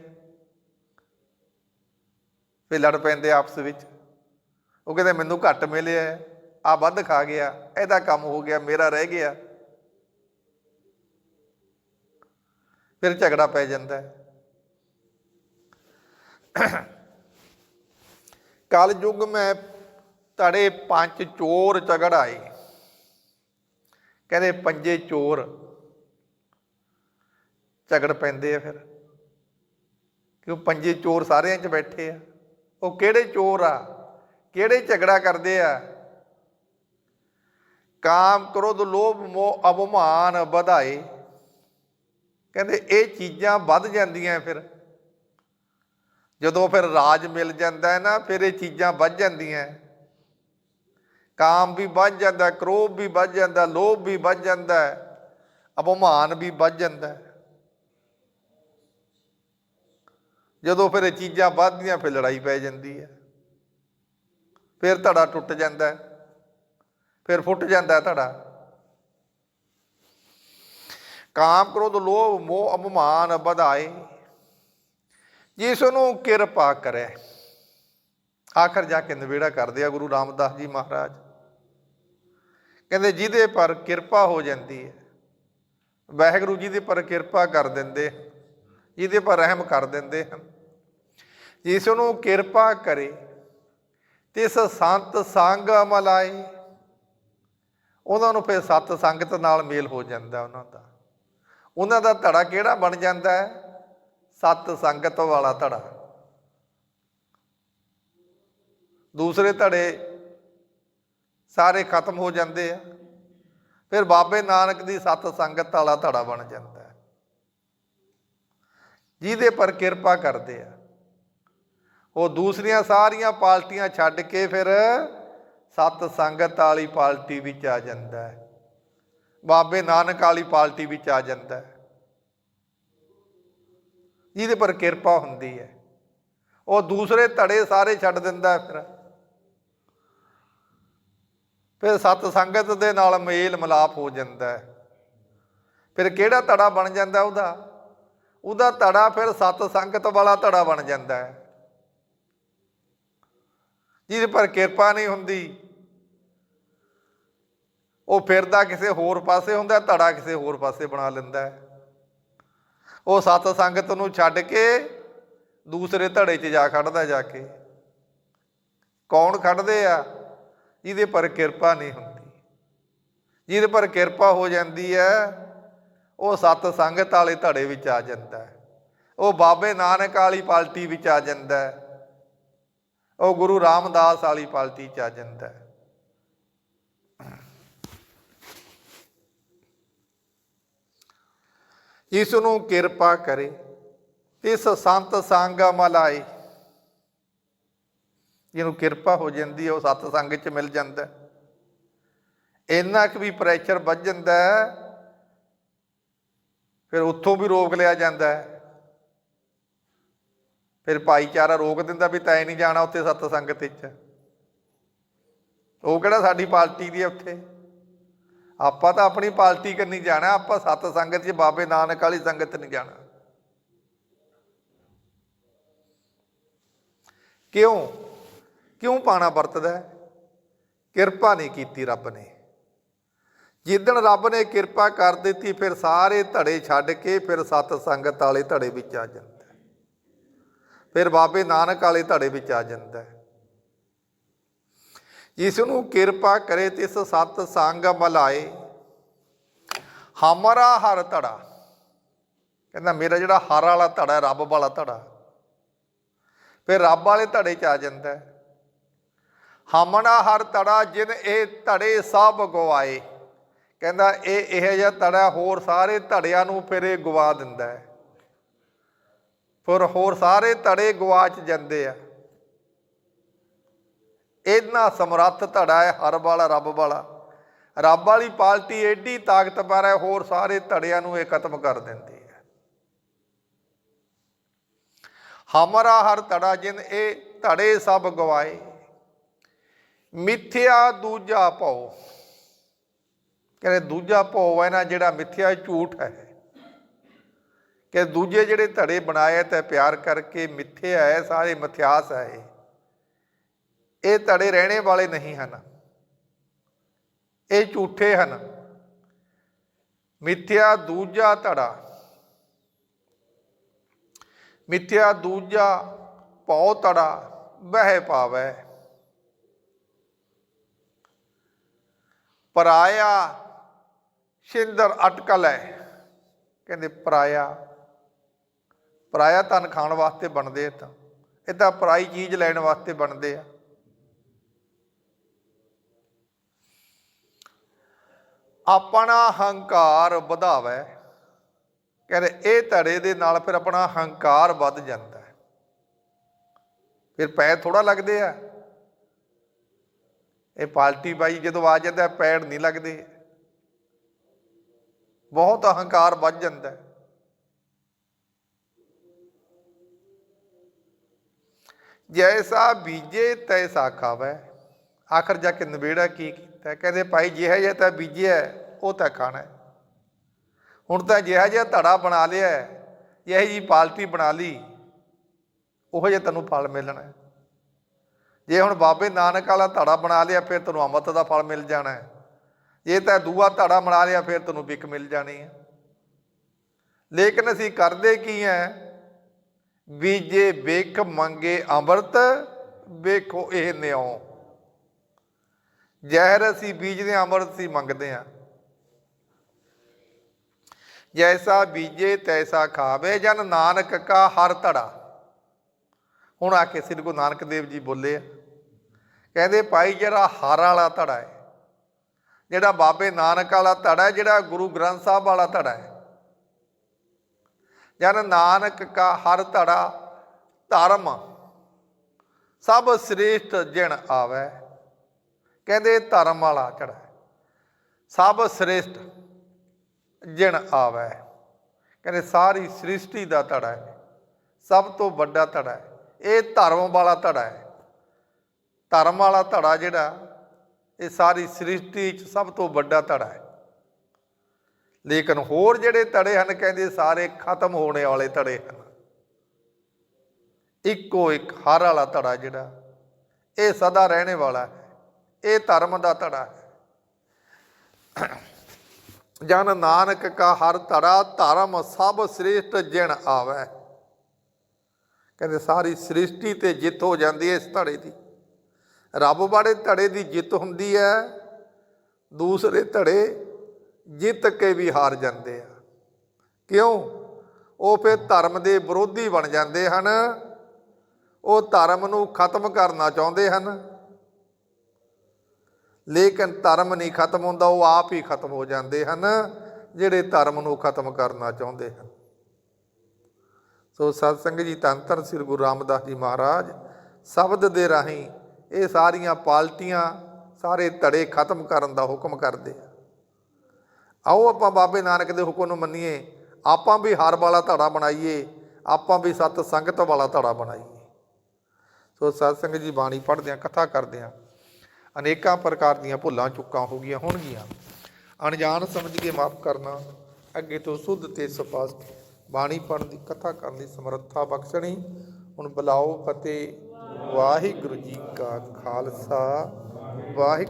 [SPEAKER 1] ਫਿਰ ਲੜ ਪੈਂਦੇ ਆਪਸ ਵਿੱਚ। ਉਹ ਕਹਿੰਦੇ ਮੈਨੂੰ ਘੱਟ ਮਿਲਿਆ ਆ ਵੱਧ ਖਾ ਗਿਆ। ਇਹਦਾ ਕੰਮ ਹੋ ਗਿਆ, ਮੇਰਾ ਰਹਿ ਗਿਆ। ਫਿਰ ਝਗੜਾ ਪੈ ਜਾਂਦਾ ਹੈ। ਕਲ ਯੁਗ ਮੈਂ ਧੜੇ ਪੰਜ ਚੋਰ ਝਗੜਾਏ ਕਹਿੰਦੇ ਪੰਜੇ ਚੋਰ ਝਗੜ ਪੈਂਦੇ ਆ ਫਿਰ। ਕਿਉਂ ਪੰਜੇ ਚੋਰ ਸਾਰਿਆਂ 'ਚ ਬੈਠੇ ਆ? ਉਹ ਕਿਹੜੇ ਚੋਰ ਆ? ਕਿਹੜੇ ਝਗੜਾ ਕਰਦੇ ਆ? ਕਾਮ ਕ੍ਰੋਧ ਲੋਭ ਮੋਹ ਅਭਮਾਨ ਵਧਾਏ। ਕਹਿੰਦੇ ਇਹ ਚੀਜ਼ਾਂ ਵੱਧ ਜਾਂਦੀਆਂ ਫਿਰ। ਜਦੋਂ ਫਿਰ ਰਾਜ ਮਿਲ ਜਾਂਦਾ ਹੈ ਨਾ, ਫਿਰ ਇਹ ਚੀਜ਼ਾਂ ਵੱਧ ਜਾਂਦੀਆਂ। ਕਾਮ ਵੀ ਵੱਧ ਜਾਂਦਾ ਹੈ, ਕ੍ਰੋਧ ਵੀ ਵੱਧ ਜਾਂਦਾ ਲੋਭ ਵੀ ਵੱਧ ਜਾਂਦਾ ਹੈ, ਅਪਮਾਨ ਵੀ ਵੱਧ ਜਾਂਦਾ। ਜਦੋਂ ਫਿਰ ਇਹ ਚੀਜ਼ਾਂ ਵੱਧਦੀਆਂ ਫਿਰ ਲੜਾਈ ਪੈ ਜਾਂਦੀ ਹੈ। ਫਿਰ ਧੜਾ ਟੁੱਟ ਜਾਂਦਾ ਫਿਰ ਫੁੱਟ ਜਾਂਦਾ ਧੜਾ। ਕਾਮ ਕ੍ਰੋਧ ਲੋਭ ਮੋਹ ਅਪਮਾਨ ਵਧਾਏ। ਜਿਸ ਨੂੰ ਕਿਰਪਾ ਕਰੇ। ਆਖਰ ਜਾ ਕੇ ਨਿਬੇੜਾ ਕਰਦੇ ਆ ਗੁਰੂ ਰਾਮਦਾਸ ਜੀ ਮਹਾਰਾਜ। ਕਹਿੰਦੇ ਜਿਹਦੇ ਪਰ ਕਿਰਪਾ ਹੋ ਜਾਂਦੀ ਹੈ, ਵਾਹਿਗੁਰੂ ਜੀ ਦੇ ਪਰ ਕਿਰਪਾ ਕਰ ਦਿੰਦੇ ਜਿਹਦੇ ਪਰ ਰਹਿਮ ਕਰ ਦਿੰਦੇ ਹਨ। ਜਿਸ ਨੂੰ ਕਿਰਪਾ ਕਰੇ, ਤਿਸ ਸੰਤ ਸੰਗ ਅਮਲਾਈ ਉਹਨਾਂ ਨੂੰ ਫਿਰ ਸਤ ਸੰਗਤ ਨਾਲ ਮੇਲ ਹੋ ਜਾਂਦਾ ਉਹਨਾਂ ਦਾ। ਉਹਨਾਂ ਦਾ ਧੜਾ ਕਿਹੜਾ ਬਣ ਜਾਂਦਾ ਹੈ? ਸਤ ਸੰਗਤ ਵਾਲਾ ਧੜਾ। ਦੂਸਰੇ ਧੜੇ ਸਾਰੇ ਖਤਮ ਹੋ ਜਾਂਦੇ ਆ। ਫਿਰ ਬਾਬੇ ਨਾਨਕ ਦੀ ਸਤ ਸੰਗਤ ਵਾਲਾ ਧੜਾ ਬਣ ਜਾਂਦਾ ਹੈ। ਜਿਹਦੇ ਪਰ ਕਿਰਪਾ ਕਰਦੇ ਆ। ਉਹ ਦੂਸਰੀਆਂ ਸਾਰੀਆਂ ਪਾਰਟੀਆਂ ਛੱਡ ਕੇ ਫਿਰ ਸਤ ਸੰਗਤ ਵਾਲੀ ਪਾਰਟੀ ਵਿੱਚ ਆ ਜਾਂਦਾ ਹੈ। ਬਾਬੇ ਨਾਨਕ ਵਾਲੀ ਪਾਰਟੀ ਵਿੱਚ ਆ ਜਾਂਦਾ ਹੈ। ਜਿਹਦੇ ਪਰ ਕਿਰਪਾ ਹੁੰਦੀ ਹੈ। ਉਹ ਦੂਸਰੇ ਧੜੇ ਸਾਰੇ ਛੱਡ ਦਿੰਦਾ ਫਿਰ। ਫਿਰ ਸਤ ਸੰਗਤ ਦੇ ਨਾਲ ਮੇਲ ਮਿਲਾਪ ਹੋ ਜਾਂਦਾ ਫਿਰ ਕਿਹੜਾ ਧੜਾ ਬਣ ਜਾਂਦਾ ਉਹਦਾ? ਉਹਦਾ ਧੜਾ ਫਿਰ ਸਤ ਸੰਗਤ ਵਾਲਾ ਧੜਾ ਬਣ ਜਾਂਦਾ ਹੈ। ਜਿਹਦੇ ਪਰ ਕਿਰਪਾ ਨਹੀਂ ਹੁੰਦੀ। ਉਹ ਫਿਰਦਾ ਕਿਸੇ ਹੋਰ ਪਾਸੇ ਹੁੰਦਾ, ਧੜਾ ਕਿਸੇ ਹੋਰ ਪਾਸੇ ਬਣਾ ਲੈਂਦਾ ਉਹ ਸਤ ਸੰਗਤ ਨੂੰ ਛੱਡ ਕੇ ਦੂਸਰੇ ਧੜੇ 'ਚ ਜਾ ਖੜਦਾ ਜਾ ਕੇ। ਕੌਣ ਖੜਦੇ ਆ? ਜਿਹਦੇ ਪਰ ਕਿਰਪਾ ਨਹੀਂ ਹੁੰਦੀ। ਜਿਹਦੇ ਪਰ ਕਿਰਪਾ ਹੋ ਜਾਂਦੀ ਹੈ, ਉਹ ਸਤ ਸੰਗਤ ਵਾਲੇ ਧੜੇ ਵਿੱਚ ਆ ਜਾਂਦਾ ਹੈ। ਉਹ ਬਾਬੇ ਨਾਨਕ ਵਾਲੀ ਪਾਲਟੀ ਵਿੱਚ ਆ ਜਾਂਦਾ ਹੈ। ਉਹ ਗੁਰੂ ਰਾਮਦਾਸ ਵਾਲੀ ਪਾਲਟੀ 'ਚ ਆ ਜਾਂਦਾ ਹੈ। ਇਸ ਨੂੰ ਕਿਰਪਾ ਕਰੇ। ਇਸ ਸੰਤ ਸੰਗ ਮਲਾਈ ਜਿਹਨੂੰ ਕਿਰਪਾ ਹੋ ਜਾਂਦੀ ਹੈ, ਉਹ ਸਤ ਸੰਗ 'ਚ ਮਿਲ ਜਾਂਦਾ ਇੰਨਾ ਕੁ ਵੀ ਪ੍ਰੈਸ਼ਰ ਵੱਜ ਜਾਂਦਾ ਫਿਰ ਉੱਥੋਂ ਵੀ ਰੋਕ ਲਿਆ ਜਾਂਦਾ ਫਿਰ ਭਾਈਚਾਰਾ ਰੋਕ ਦਿੰਦਾ ਵੀ ਤੈਂ ਨਹੀਂ ਜਾਣਾ ਉੱਥੇ ਸਤ ਸੰਗਤ ਵਿੱਚ ਉਹ ਕਿਹੜਾ ਸਾਡੀ ਪਾਰਟੀ ਦੀ ਹੈ ਉੱਥੇ? ਆਪਾਂ ਤਾਂ ਆਪਣੀ ਪਾਰਟੀ ਕਰਨੀ ਜਾਣਾ, ਆਪਾਂ ਸਤ ਸੰਗਤ 'ਚ, ਬਾਬੇ ਨਾਨਕ ਵਾਲੀ ਸੰਗਤ ਨਹੀਂ ਜਾਣਾ। ਕਿਉਂ? ਕਿਉਂ ਪਾਣਾ ਵਰਤਦਾ ਕਿਰਪਾ ਨਹੀਂ ਕੀਤੀ ਰੱਬ ਨੇ। ਜਿੱਦਣ ਰੱਬ ਨੇ ਕਿਰਪਾ ਕਰ ਦਿੱਤੀ, ਫਿਰ ਸਾਰੇ ਧੜੇ ਛੱਡ ਕੇ ਫਿਰ ਸਤ ਸੰਗਤ ਵਾਲੇ ਧੜੇ ਵਿੱਚ ਆ ਜਾਂਦਾ ਫਿਰ ਬਾਬੇ ਨਾਨਕ ਵਾਲੇ ਧੜੇ ਵਿੱਚ ਆ ਜਾਂਦਾ ਜਿਸ ਨੂੰ ਕਿਰਪਾ ਕਰੇ, ਤਿਸ ਸਤ ਸੰਗ ਮਲਾਏ ਹਮਰਾ ਹਰ ਧੜਾ। ਕਹਿੰਦਾ, ਮੇਰਾ ਜਿਹੜਾ ਹਰ ਵਾਲਾ ਧੜਾ ਰੱਬ ਵਾਲਾ ਧੜਾ। ਫਿਰ ਰੱਬ ਵਾਲੇ ਧੜੇ ਚ ਆ ਜਾਂਦਾ ਹੈ। ਹਮਣਾ ਹਰ ਧੜਾ ਜਿਨ ਇਹ ਧੜੇ ਸਭ ਗਵਾਏ। ਕਹਿੰਦਾ ਇਹ ਇਹੋ ਜਿਹਾ ਧੜਾ ਹੋਰ ਸਾਰੇ ਧੜਿਆਂ ਨੂੰ ਫਿਰ ਇਹ ਗਵਾ ਦਿੰਦਾ ਹੈ। ਫਿਰ ਹੋਰ ਸਾਰੇ ਧੜੇ ਗਵਾਚ ਜਾਂਦੇ ਆ। ਇਹਨਾਂ ਸਮਰੱਥ ਧੜਾ ਹੈ ਹਰ ਵਾਲਾ, ਰੱਬ ਵਾਲਾ। ਰੱਬ ਵਾਲੀ ਪਾਲਟੀ ਐਡੀ ਤਾਕਤਵਰ ਹੈ, ਹੋਰ ਸਾਰੇ ਧੜਿਆਂ ਨੂੰ ਇਹ ਖਤਮ ਕਰ ਦਿੰਦੀ ਹੈ। ਹਮਰਾ ਹਰ ਧੜਾ ਜਿਨ ਇਹ ਧੜੇ ਸਭ ਗਵਾਏ। ਮਿੱਥਿਆ ਦੂਜਾ ਭਉ। ਕਹਿੰਦੇ ਦੂਜਾ ਭਉ ਹੈ ਨਾ ਜਿਹੜਾ ਮਿੱਥਿਆ ਝੂਠ ਹੈ। ਕਿ ਦੂਜੇ ਜਿਹੜੇ ਧੜੇ ਬਣਾਏ ਤੇ ਪਿਆਰ ਕਰਕੇ ਮਿੱਥਿਆ ਹੈ, ਸਾਰੇ ਮਿਥਿਆਸ ਹੈ ਇਹ। ਧੜੇ ਰਹਿਣੇ ਵਾਲੇ ਨਹੀਂ ਹਨ। ਇਹ ਝੂਠੇ ਹਨ। ਮਿੱਥਿਆ ਦੂਜਾ ਧੜਾ। ਮਿੱਥਿਆ ਦੂਜਾ ਭਉ ਧੜਾ, ਬਹਿ ਪਾਵੈ ਪਰਾਇਆ, ਸਿੰਦਰ ਅਟਕਲ ਹੈ। ਕਹਿੰਦੇ, ਪਰਾਇਆ ਪਰਾਇਆ ਧਨ ਖਾਣ ਵਾਸਤੇ ਬਣਦੇ ਤਾਂ। ਇਹ ਤਾਂ ਪਰਾਈ ਚੀਜ਼ ਲੈਣ ਵਾਸਤੇ ਬਣਦੇ ਆ। ਆਪਣਾ ਹੰਕਾਰ ਵਧਾਵੇ। ਕਹਿੰਦੇ, ਇਹ ਧੜੇ ਦੇ ਨਾਲ ਫਿਰ ਆਪਣਾ ਹੰਕਾਰ ਵੱਧ ਜਾਂਦਾ ਫਿਰ ਪੈ ਥੋੜਾ ਲੱਗਦੇ ਆ। ਇਹ ਪਾਲਟੀ ਬਾਈ ਜਦੋਂ ਆ ਜਾਂਦਾ, ਪੈੜ ਨਹੀਂ ਲੱਗਦੇ। ਬਹੁਤ ਅਹੰਕਾਰ ਵੱਜ ਜਾਂਦਾ ਜੈਸਾ ਬੀਜੇ ਤੈਸਾ ਖਾਵੇ। ਆਖਰ ਜਾ ਕੇ ਨਵੇੜਾ ਕੀ ਕੀਤਾ? ਕਹਿੰਦੇ, ਭਾਈ ਜਿਹਾ ਜਿਹਾ ਤਾਂ ਬੀਜਿਆ, ਉਹ ਤਾਂ ਖਾਣਾ ਹੁਣ ਤਾਂ ਜਿਹਾ ਜਿਹਾ ਧੜਾ ਬਣਾ ਲਿਆ ਇਹ ਜੀ ਪਾਲਟੀ ਬਣਾ ਲਈ, ਉਹ ਜਿਹਾ ਤੈਨੂੰ ਫਲ ਮਿਲਣਾ ਜੇ ਹੁਣ ਬਾਬੇ ਨਾਨਕ ਵਾਲਾ ਧੜਾ ਬਣਾ ਲਿਆ ਫਿਰ ਤੈਨੂੰ ਅੰਮ੍ਰਿਤ ਦਾ ਫਲ ਮਿਲ ਜਾਣਾ ਹੈ। ਜੇ ਤਾਂ ਦੂਆ ਧੜਾ ਬਣਾ ਲਿਆ ਫਿਰ ਤੈਨੂੰ ਵਿਕ ਮਿਲ ਜਾਣੀ ਹੈ। ਲੇਕਿਨ ਅਸੀਂ ਕਰਦੇ ਕੀ ਹੈ? ਬੀਜੇ ਵੇਖ ਮੰਗੇ ਅੰਮ੍ਰਿਤ ਵੇਖੋ ਇਹ ਨਿਉ। ਜ਼ਹਿਰ ਅਸੀਂ ਬੀਜਦੇ ਹਾਂ, ਅੰਮ੍ਰਿਤ ਸੀ ਮੰਗਦੇ ਹਾਂ। ਜੈਸਾ ਬੀਜੇ ਤੈਸਾ ਖਾਵੇ ਜਨ ਨਾਨਕ ਕਾ ਹਰ ਧੜਾ। ਹੁਣ ਆ ਕੇ ਸ੍ਰੀ ਗੁਰੂ ਨਾਨਕ ਦੇਵ ਜੀ ਬੋਲੇ ਆ। ਕਹਿੰਦੇ ਭਾਈ ਜਿਹੜਾ ਹਰ ਵਾਲਾ ਧੜਾ ਹੈ, ਜਿਹੜਾ ਬਾਬੇ ਨਾਨਕ ਵਾਲਾ ਧੜਾ ਹੈ, ਜਿਹੜਾ ਗੁਰੂ ਗ੍ਰੰਥ ਸਾਹਿਬ ਵਾਲਾ ਧੜਾ ਹੈ, ਜਨ ਨਾਨਕ ਕਾ ਹਰ ਧੜਾ ਧਰਮ ਸਭ ਸ੍ਰੇਸ਼ਟ ਜਿਣ ਆਵੇ। ਕਹਿੰਦੇ ਧਰਮ ਵਾਲਾ ਧੜਾ ਸਭ ਸ੍ਰੇਸ਼ਟ ਜਿਣ ਆਵੇ। ਕਹਿੰਦੇ ਸਾਰੀ ਸ੍ਰਿਸ਼ਟੀ ਦਾ ਧੜਾ ਹੈ, ਸਭ ਤੋਂ ਵੱਡਾ ਧੜਾ ਹੈ, ਇਹ ਧਰਮ ਵਾਲਾ ਧੜਾ ਹੈ। ਧਰਮ ਵਾਲਾ ਧੜਾ ਜਿਹੜਾ, ਇਹ ਸਾਰੀ ਸ੍ਰਿਸ਼ਟੀ 'ਚ ਸਭ ਤੋਂ ਵੱਡਾ ਧੜਾ ਹੈ। ਲੇਕਿਨ ਹੋਰ ਜਿਹੜੇ ਧੜੇ ਹਨ, ਕਹਿੰਦੇ ਸਾਰੇ ਖਤਮ ਹੋਣੇ ਵਾਲੇ ਧੜੇ ਹਨ। ਇੱਕੋ ਇੱਕ ਹਰ ਵਾਲਾ ਧੜਾ ਜਿਹੜਾ, ਇਹ ਸਦਾ ਰਹਿਣੇ ਵਾਲਾ ਹੈ। ਇਹ ਧਰਮ ਦਾ ਧੜਾ ਹੈ। ਜਨ ਨਾਨਕ ਕਾ ਹਰ ਧੜਾ, ਧਰਮ ਸਭ ਸ੍ਰੇਸ਼ਟ ਜਿਣ ਆਵੇ। ਕਹਿੰਦੇ ਸਾਰੀ ਸ੍ਰਿਸ਼ਟੀ ਤੇ ਜਿੱਤ ਹੋ ਜਾਂਦੀ ਹੈ ਇਸ ਧੜੇ ਦੀ। ਰੱਬ ਬਾੜੇ ਧੜੇ ਦੀ ਜਿੱਤ ਹੁੰਦੀ ਹੈ, ਦੂਸਰੇ ਧੜੇ ਜਿੱਤ ਕੇ ਵੀ ਹਾਰ ਜਾਂਦੇ ਆ। ਕਿਉਂ? ਉਹ ਫਿਰ ਧਰਮ ਦੇ ਵਿਰੋਧੀ ਬਣ ਜਾਂਦੇ ਹਨ। ਉਹ ਧਰਮ ਨੂੰ ਖਤਮ ਕਰਨਾ ਚਾਹੁੰਦੇ ਹਨ। ਲੇਕਿਨ ਧਰਮ ਨਹੀਂ ਖਤਮ ਹੁੰਦਾ, ਉਹ ਆਪ ਹੀ ਖਤਮ ਹੋ ਜਾਂਦੇ ਹਨ, ਜਿਹੜੇ ਧਰਮ ਨੂੰ ਖਤਮ ਕਰਨਾ ਚਾਹੁੰਦੇ ਹਨ। ਸੋ ਸਤਸੰਗ ਜੀ ਧੰਨ ਧੰਨ ਸ੍ਰੀ ਗੁਰੂ ਰਾਮਦਾਸ ਜੀ ਮਹਾਰਾਜ, ਸ਼ਬਦ ਦੇ ਰਾਹੀਂ ਇਹ ਸਾਰੀਆਂ ਪਾਲਟੀਆਂ ਸਾਰੇ ਧੜੇ ਖਤਮ ਕਰਨ ਦਾ ਹੁਕਮ ਕਰਦੇ ਆ। ਆਓ ਆਪਾਂ ਬਾਬੇ ਨਾਨਕ ਦੇ ਹੁਕਮ ਨੂੰ ਮੰਨੀਏ। ਆਪਾਂ ਵੀ ਹਰ ਵਾਲਾ ਧੜਾ ਬਣਾਈਏ। ਆਪਾਂ ਵੀ ਸਤ ਸੰਗਤ ਵਾਲਾ ਧੜਾ ਬਣਾਈਏ। ਸੋ ਸਤ ਸੰਗਤ ਜੀ, ਬਾਣੀ ਪੜ੍ਹਦੇ ਆ ਕਥਾ ਕਰਦੇ ਆ ਅਨੇਕਾਂ ਪ੍ਰਕਾਰ ਦੀਆਂ ਭੁੱਲਾਂ, ਚੁੱਕਾਂ ਹੋ ਗਈਆਂ ਹੋਣਗੀਆਂ। ਅਣਜਾਣ ਸਮਝ ਕੇ ਮਾਫ ਕਰਨਾ, ਅੱਗੇ ਤੋਂ ਸੁੱਧ ਤੇ ਸਪਾਸ਼ ਬਾਣੀ ਪੜ੍ਹਨ ਦੀ, ਕਥਾ ਕਰਨ ਦੀ ਸਮਰੱਥਾ ਬਖਸ਼ਣੀ ਹੁਣ ਬੁਲਾਓ ਫਤਿਹ। ਵਾਹਿਗੁਰੂ ਜੀ ਕਾ ਖਾਲਸਾ। ਵਾਹਿਗੁਰੂ